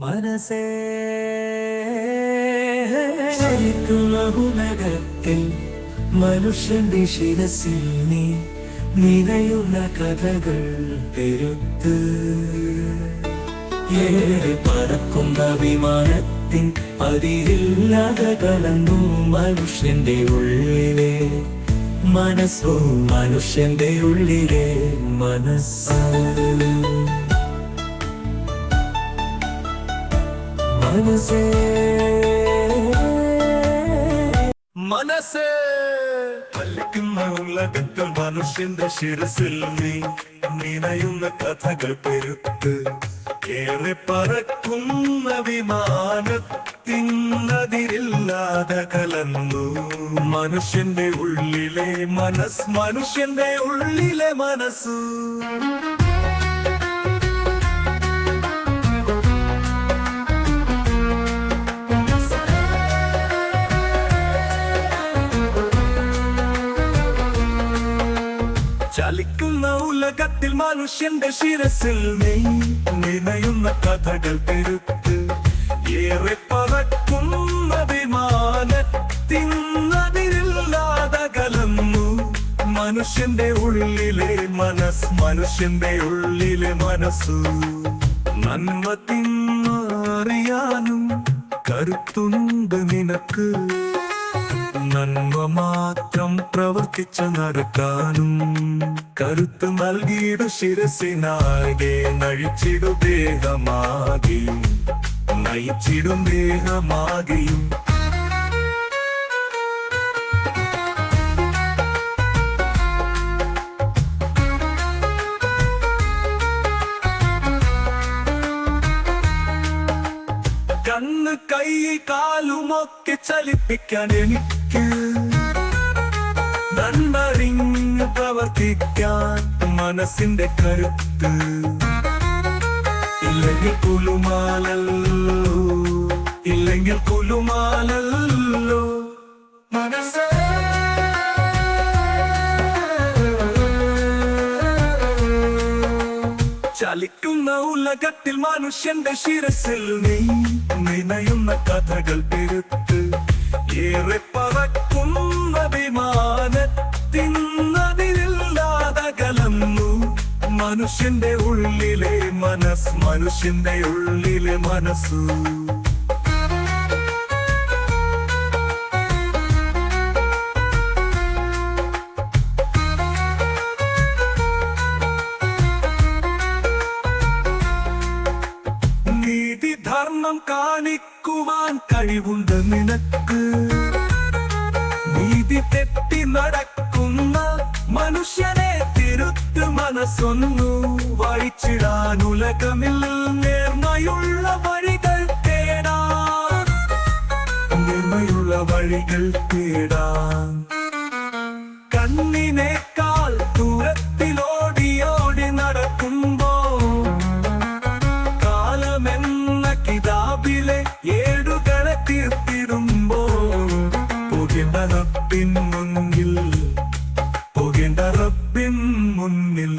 മനസ്സേ. മനുഷ്യന്റെ ശിരസിൽ നീ നിറയുന്ന കഥകൾ പെരുത്ത്. ഏറെ പറക്കുന്ന വിമാനത്തിൻ അതിരില്ലാതെ കലന്നു മനുഷ്യന്റെ ഉള്ളിലെ മനസ്സോ മനുഷ്യന്റെ ഉള്ളിലെ മനസ്സ്. മനസ്സേ. മനസ്സേ. പലിക്കുന്ന ഉലകത്തിൽ മനുഷ്യന്റെ ശിരസിൽ നീ നിറയുന്ന കഥകൾ പെരുത്ത്. ഏറെ പറക്കുന്ന വിമാനത്തിനതിരില്ലാതെ കലന്നു മനുഷ്യന്റെ ഉള്ളിലെ മനസ് മനുഷ്യന്റെ ഉള്ളിലെ മനസ്സ്. ചലിക്കുന്ന ഉലകത്തിൽ മനുഷ്യന്റെ ശിരസിൽ നീ നിറയുന്ന കഥകൾ പെരുത്ത് ഏറെ പറക്കുന്ന വിമാന കലന്നു. മനുഷ്യന്റെ ഉള്ളിലെ മനസ് മനുഷ്യന്റെ ഉള്ളിലെ മനസ്സു. നന്മ തിന്നറിയാനും കരുത്തുണ്ട് നിനക്ക്. നന്മ മാത്രം പ്രവർത്തിച്ചു നടക്കാനും കരുത്ത് നൽകിയിട ശിരസിനാകെ നഴിച്ചിടു ദേഹമാകിയും നയിച്ചിടും ദേഹമാകിയും കണ്ണ് കൈ കാലുമൊക്കെ ചലിപ്പിക്കാൻ എനിക്ക് നന്മറിഞ്ഞ് പ്രവർത്തിക്കാൻ മനസ്സിന്റെ കരുത്ത്. ഇല്ലെങ്കിൽ കുലുമാലല്ലോ ഇല്ലെങ്കിൽ കുലുമാലല്ലോ. മനസ്സ്. ചലിക്കുന്ന ഉലകത്തിൽ മനുഷ്യന്റെ ശിരസിൽ നീ നിനയുന്ന കഥകൾ പെരുത്ത് ഏറെ പറക്കുന്ന വിമാനത്തിനതിരില്ലാതെ കലന്നു. മനുഷ്യന്റെ ഉള്ളിലെ മനസ് മനുഷ്യന്റെ ഉള്ളിലെ മനസ്സു. ധർമ്മം കാണിക്കുവാൻ കഴിവുണ്ട് നിനക്ക്. നീതി തെറ്റി നടക്കുന്ന മനുഷ്യനെ തിരുത്ത് മനസ്സൊന്നു വായിച്ചിടാൻ ഉലകമിൽ നേർമയുള്ള വഴികൾ തേടാ. നേർമയുള്ള വഴികൾ തേടാ. കണ്ണിനെ മുന്നിൽ പോകേണ്ട റബ്ബിൻ മുന്നിൽ